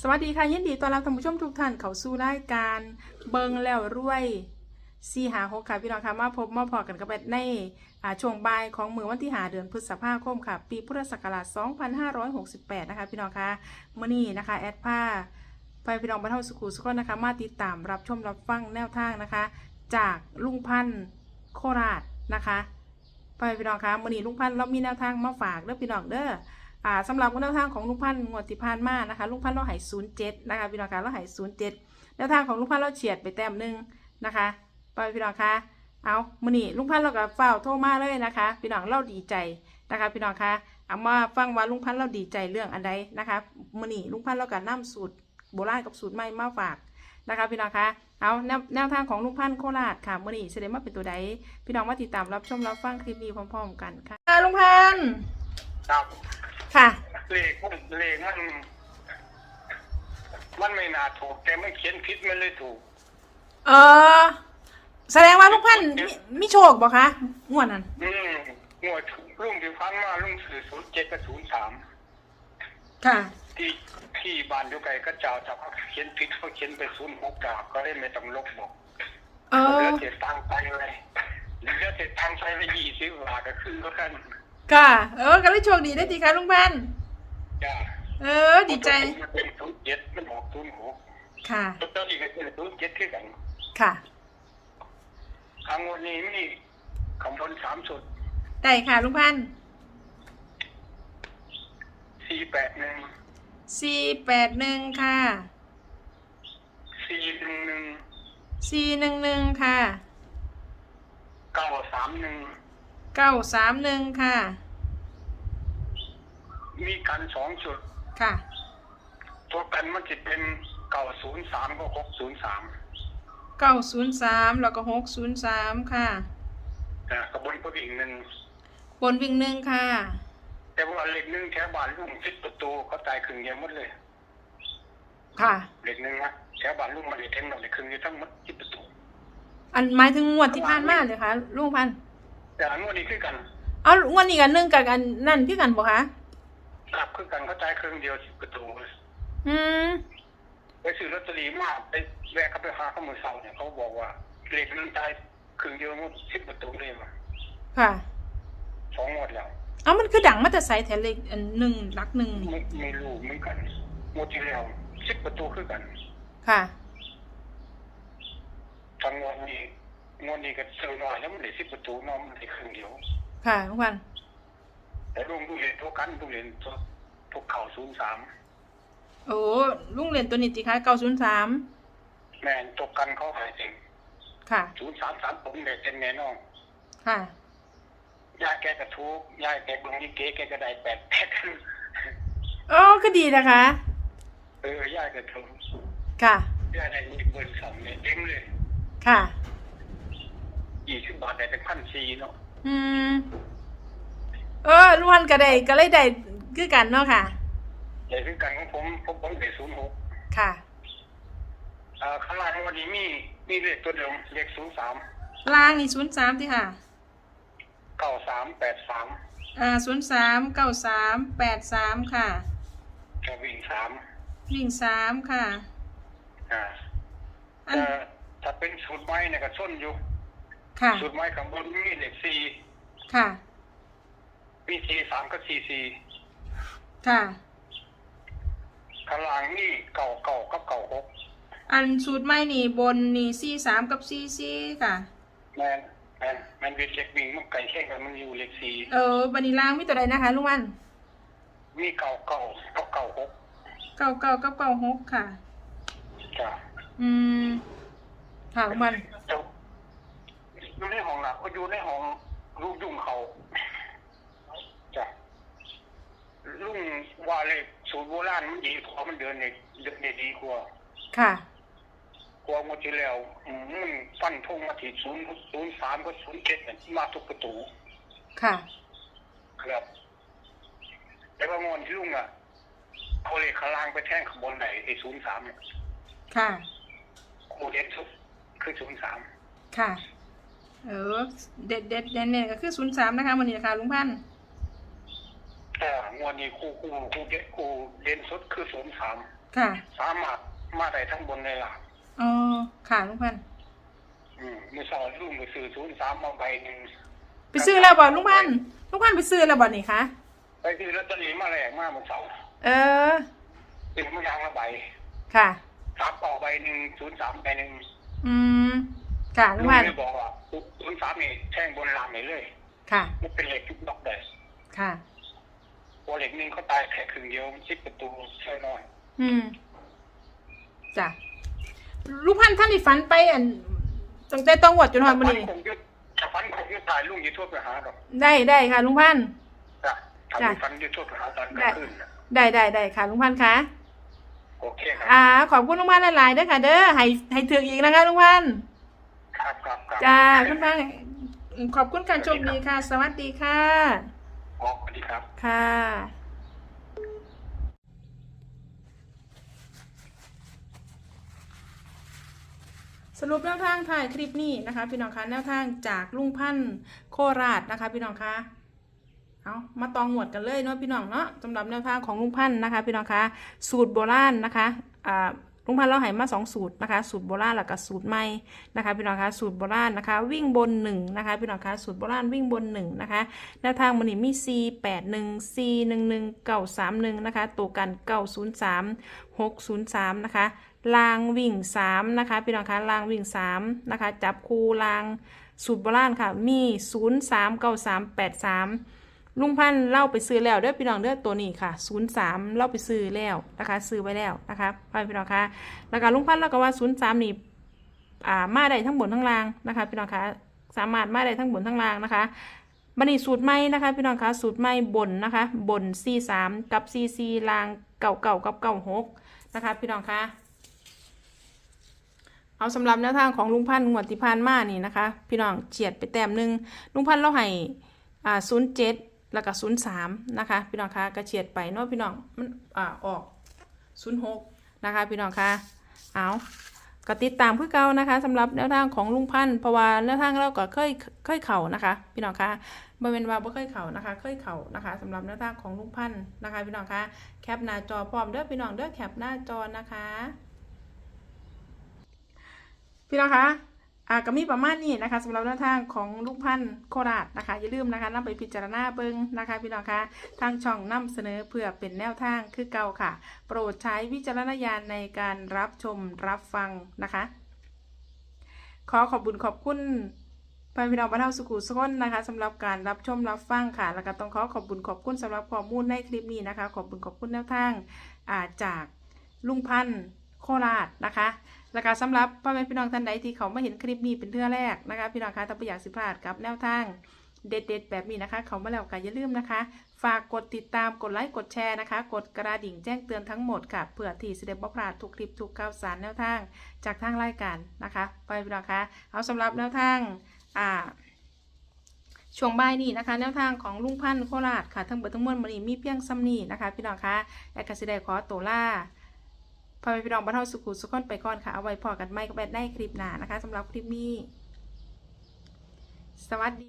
สวัสดีค่ะยินดีต้อนรับท่านผู้ชมทุกท่านเข้าสู่รายการเบิงแล้วรวยซีหาหกค่ะพี่น้องค่ะมาพบมาพอกันกับในอ่าช่วงบ่ายของมือวันที่หาเดือนพฤษภาคมค่ะ ปีพุทธศักราช 2568 นะคะพี่น้องค่ะมื่อนี้นะคะแอดผ้าไปพี่น้องบรรเทาสุขุสุขนะคะ มาติดตามรับชมรับฟังแนวทางนะคะ จากลุงพันธ์โคราชนะคะไปพี่น้องค่ะมื่อนี้ลุงพันธ์เรามีแนวทางมาฝากเด้อพี่น้องเด้อ อ่าสำหรับแนวทางของลุงพันธ์งวดที่ผ่านมานะคะลุงพันธ์เราใหายศูนย์เจ็ดนะคะพี่น้องคะเราใหายศูนย์เจ็ดแนวทางของลุงพันธ์เราเฉียดไปแต้มหนึ่งนะคะไปพี่น้องคะเอามื่อนี้ลุงพันธ์เรากับเฝ้าวโทรมาเลยนะคะ พี่น้องเราดีใจนะคะ พี่น้องคะเอามาฟังว่าลุงพันธ์เราดีใจเรื่องอันใดนะคะมื่อนี้ลุงพันธ์เรากับน้ำสูตรโบราณกับสูตรใหม่มาฝากนะคะพี่น้องคะ เอาแนวแนวทางของลุงพันธ์โคราชค่ะมื่อนี้แสดงว่าเป็นตัวใด พี่น้องมาติดตามรับชมรับฟังคลิปนี้พร้อม ๆ กันค่ะอ่าลุงพันธ์ครับ ค่ะ เลขมันเลขมัน มันไม่น่าถูก แต่ไม่เขียนผิดมันเลยถูก เออ แสดงว่าลูกพันธุ์มีมีโชคบ่คะงวดนั้นอืมงวดลุงที่ฟันมาลุงสื่อศูนย์เจ็ดกับศูนย์สามค่ะ ที่ที่บ้านอยู่ไกลก็เจ้าจับเขียนผิดเขาเขียนไปศูนย์หกดาบก็เลยไม่ต้องลบบอกเอเหลืออเศษตังค์ไปเลยเหลือเศษตังค์ใช้ไปยี่สิบบาทก็คือก็กัน ค่ะ เออก็เลยโชคดีได้ดีค่ะลุงพันธุ์จ้าเออ ดีใจ มันเป็นศูนย์เจ็ดมันออกศูนย์หกค่ะตัวนี้ก็เป็นศูนย์เจ็ดคือกันค่ะครั้งวันนี้มีคำพลสามสุดได้ค่ะลุงพันธุ์สี่แปดหนึ่งสี่แปดหนึ่งค่ะสี่หนึ่งหนึ่งสี่หนึ่งหนึ่งค่ะ เก้าสามหนึ่ง เก้าสามหนึ่งค่ะ มีกันสองจุด ค่ะ ตัวกันมันจะเป็นเก้าศูนย์สามก็หกศูนย์สามเก้าศูนย์สามแล้วก็หกศูนย์สามค่ะนะกระบวนก็อีกหนึ่งบนวิ่งหนึ่งค่ะ แต่ว่าเหล็กหนึ่งแถวบ้านลุงสิบประตูเขาตายครึ่งเดียวหมดเลย ค่ะเหล็กหนึ่งนะแถวบ้านลุงมาเลยเท่งหน่อยครึ่งเดียวทั้งหมดสิบประตู อันหมายถึงงวดที่ผ่านมาเลยค่ะลุงพันธุ์ แต่อันนู้นนี่คือกันเอางวดนี้กันหนึ่งกับอันนั่นคือกันบ่คะกลับคือกันเขาตายครึ่งเดียวสิบประตูอืมไปซื้อลอตเตอรี่มาไปแวะเขาไปหาข้ามือเสาเนี่ยเขาบอกว่าเหล็กหนึ่งตายครึ่งเดียวหมดสิบประตูเลยมาค่ะสองหมดแล้วเอามันคือดังมาแต่ใส่แถวเล็กอันหนึ่งรักหนึ่งนี่ไม่ไม่รู้เหมือนกันหมดที่แล้วสิบประตูคือกัน ค่ะทางงวดนี้ งวดนี้ก็เซอร์น้อยแล้วมันได้สิบประตูเน้องมันได้ครึ่งเดียว ค่ะทุกวัน แต่ลุงดูเรียนตัวกันดูเรียนตัวตัวเข่าศูนย์สามโอ้ลุงเรียนตัวนี้ติคะเก้าศูนย์สามแม่นตัวกันเขาหายเองค่ะศูนย์สามสามผมเนี่ยเป็นแน่นอนค่ะยายแกก็ทุกยายแกลงนี่เก๋แกก็ได้แปดแปดโอ้ก็ดีนะคะ เออยายก็ทุกค่ะยายได้มีเบิร์นสองเนี่ยเต็มเลย ค่ะ ยี่สิบบาทได้เป็นพันสี่เนาะอืม เออลุงพันก็ได้ก็เลยได้คือกันเนาะค่ะ ใหญ่ขึ้นกันของผมผมผมได้ศูนย์หกค่ะ อ่าข้างล่างวันนี้มีมีเลขตัวเดิมเลขศูนย์สามล่างนี่ศูนย์สามที่ค่ะ เก้าสามแปดสามอ่าศูนย์สามเก้าสามแปดสามค่ะจะวิ่งสามวิ่งสามค่ะ อ่าอัน แต่ถ้าเป็นสูตรไม้เนี่ยก็ส้นอยู่ ค่ะ สูตรไม้ข้างบนมีเลขสี่ค่ะ มีสี่สามก็สี่สี่ค่ะ ข้างล่างนี่เก่าเก่ากับเก่าหกอันสูตรใหม่นี่บนนี่สี่สามกับสี่สี่ค่ะ แมนแมนแมนเป็นเลขวิ่งมันไก่แข่งกันมันอยู่เลขสี่เออบันนี้ล่างมีตัวใดนะคะลุงวันมีเก่าเก่ากับเก่าหกเก้าเก้ากับเก้าหกค่ะ จ้ะอืมค่ะลุงวันเจ้าอยู่ในห้ องหลักก็อยู่ในห้องลูกยุ่งเขาจ้ะลุงว่าเลขสูตรโบราณมันดีกว่ามันเดินเนี่ยเดินได้ดีกว่าค่ะกว่าหมดที่แล้วอืมมันฟันทงมาที่ศูนย์ศูนย์สามก็ศูนย์เจ็ดเนี่ยมาทุกประตู ค่ะ ครับแต่ว่างอนที่ลุงอะเอาเลขข้างล่างไปแท่งข้างบนไหนไอ้ศูนย์สามเนี่ยค่ะโคเด็ดสุดคือศูนย์สามค่ะ เออ เด็ดเด็ดเด่นเนี่ยก็คือศูนย์สามนะคะวันนี้นะคะลุงพันธุ์แต่งวดนี้คู่คู่คู่เด็ดคู่เด่นสุดคือศูนย์สามค่ะ สามารถมาได้ทั้งบนในหลังอ๋อ ค่ะลุงพันธุ์อืมไม่สอนลุงไปซื้อศูนย์สามมาใบหนึ่งไปซื้อแล้วบ่ลุงพันธุ์ลุงพันธุ์ไปซื้อแล้วบ่นี่คะ ไปซื้อลอตเตอรี่มาแลกมาเมื่อเสาร์เออ ซื้อมายางละใบค่ะ สามต่อใบหนึ่งศูนย์สามใบหนึ่งอืม ค่ะลุลุงงพันธุ์เลยบอกว่าศูนย์สามนี่แท่งบนหลังนี่เลยค่ะมันเป็นเหล็กทุกดอกเลยค่ะตัวเหล็กหนึงเขาตายแค่ครึ่งเดียวมันชิดประตูใช่น้อย อืมจ้ะลุงพันธุ์ท่านที่ฝันไปอันตั้งแต่ต้องหวดจนหอดมื้อฟันนี้คงยุดถ้าฟันคงยุดตายลุงอยึดทั่วไปหาดอกได้ได้ค่ะลุงพันธุ์จ้ะถ้าจ้ะมีฟันอยึดทั่วไปหาตอนกลางคืนน่ะได้ได้ได้ค่ะลุงพันธุ์คะโอเคครับอ่าขอบคุณลุงพันธุ์หลายๆเด้อค่ะ เด้อให้ให้ถึงอีกนะคะลุงพันธุ์ ครับครับครับจ้าคุณพันธุ์ขอบคุณการโชมดีค่ะ สวัสดีค่ะอ๋อสวัสดีครับ ค่ะ สรุปแนวทางถ่ายคลิปนี้นะคะ พี่น้องคะแนวทางจากลุงพันธ์โคราชนะคะ พี่น้องคะเอามาตองหมวดกันเลยเนาะพี่น้องเนาะสำหรับแนวทางของลุงพันธ์นะคะ พี่น้องคะสูตรโบราณนะคะอ่า ลุงพันเราให้มาสองสูตรนะคะ สูตรโบราณแล้วก็สูตรใหม่นะคะพี่น้องคะสูตรโบราณนะคะ วิ่งบนหนึ่งนะคะพี่น้องคะสูตรโบราณวิ่งบนหนึ่งนะคะแนวทางมันนี่มี C 8 1 C 1 1 9 3 1นะคะตัวกัน 903 603นะคะลางวิ่ง3นะคะพี่น้องคะลางวิ่ง3นะคะจับคูลางสูตรโบราณค่ะมี 0 3 9 3 8 3 ลุงพันธ์เล่าไปซื้อแล้วเด้อพี่น้องเด้อตัวนี้ค่ะ03เล่าไปซื้อแล้วนะคะซื้อไว้แล้วนะคะพี่น้องคะแล้วก็ลุงพันธ์เล่าก็ว่า03นี่อ่ามาได้ทั้งบนทั้งล่างนะคะพี่น้องคะสามารถมาได้ทั้งบนทั้งล่างนะคะบันนี้สูตรใหม่นะคะพี่น้องคะสูตรใหม่บนนะคะบน C 3กับ C C ลางเก่าเก่ากับเก่าหกนะคะพี่น้องคะเอาสำหรับแนวทางของลุงพันธ์งวดที่ผ่านมานี่นะคะ พี่น้องเฉียดไปแต้มหนึ่งลุงพันธ์เราให้อ่าศูนย์เจ็ด แล้วก็ศูนย์สามนะคะพี่น้องคะกระเฉียดไปเนาะพี่น้องมันอ่าออกศูนย์หกนะคะพี่น้องคะเอาก็ติดตามเพื่อเก่านะคะสำหรับแนวทางของลุงพันธ์เพราะว่าแนวทางเราก็เคยเคยเข่านะคะ พี่น้องคะบริเวณว่าบ่เคยเข่านะคะ เคยเข่านะคะสำหรับแนวทางของลุงพันธ์นะคะ พี่น้องคะแคปหน้าจอพร้อมเด้อพี่น้องเด้อแคปหน้าจอนะคะ พี่น้องคะ อ่าก็มีประมาณนี้นะคะสำหรับแนวทางของลุงพันธ์โคราชนะคะอย่าลืมนะคะนำไปพิจารณาเบิ่งนะคะพี่น้องคะทางช่องนำเสนอเพื่อเป็นแนวทางคือเก่าค่ะ โปรดใช้วิจารณญาณในการรับชมรับฟังนะคะ ขอขอบบุญขอบคุณพพี่น้องบ้านเฮาสุขุสุขนนะคะสำหรับการรับชมรับฟังค่ะ แล้วก็ต้องขอขอบคุณขอบคุณสำหรับข้อมูลในคลิปนี้นะคะ ขอบคุณขอบคุณแนวทางอ่าจากลุงพันธ์ โคราชนะคะแล้วก็สำหรับพ่อแม่พี่น้องท่านใดที่เขามาเห็นคลิปนี้เป็นเทื่อแรกนะคะพี่น้องคะถ้าไม่อยากสิพลาดกับแนวทางเด็ดๆแบบนี้นะคะ เขามาแล้วก็อย่าลืมนะคะ ฝากกดติดตามกดไลค์กดแชร์นะคะ กดกระดิ่งแจ้งเตือนทั้งหมดค่ะเพื่อที่จะได้บ่พลาดทุกคลิปทุกข่าวสารแนวทางจากทางรายการนะคะพ่อแม่พี่น้องคะเอาสำหรับแนวทางอ่าช่วงบ่ายนี้นะคะ แนวทางของลุงพันธ์โคราชค่ะทั้งเบิดทั้งมวลมันนี้มีเพียงซ้ำนี้นะคะ พี่น้องคะแอดกสิได้ขอตัวล่า พ่อแม่พี่น้องบ้านเฮาสุขุสุขคนไปก่อนค่ะ เอาไว้พอกันไม่ก็แบบได้คลิปหน้านะคะสำหรับคลิปนี้ สวัสดี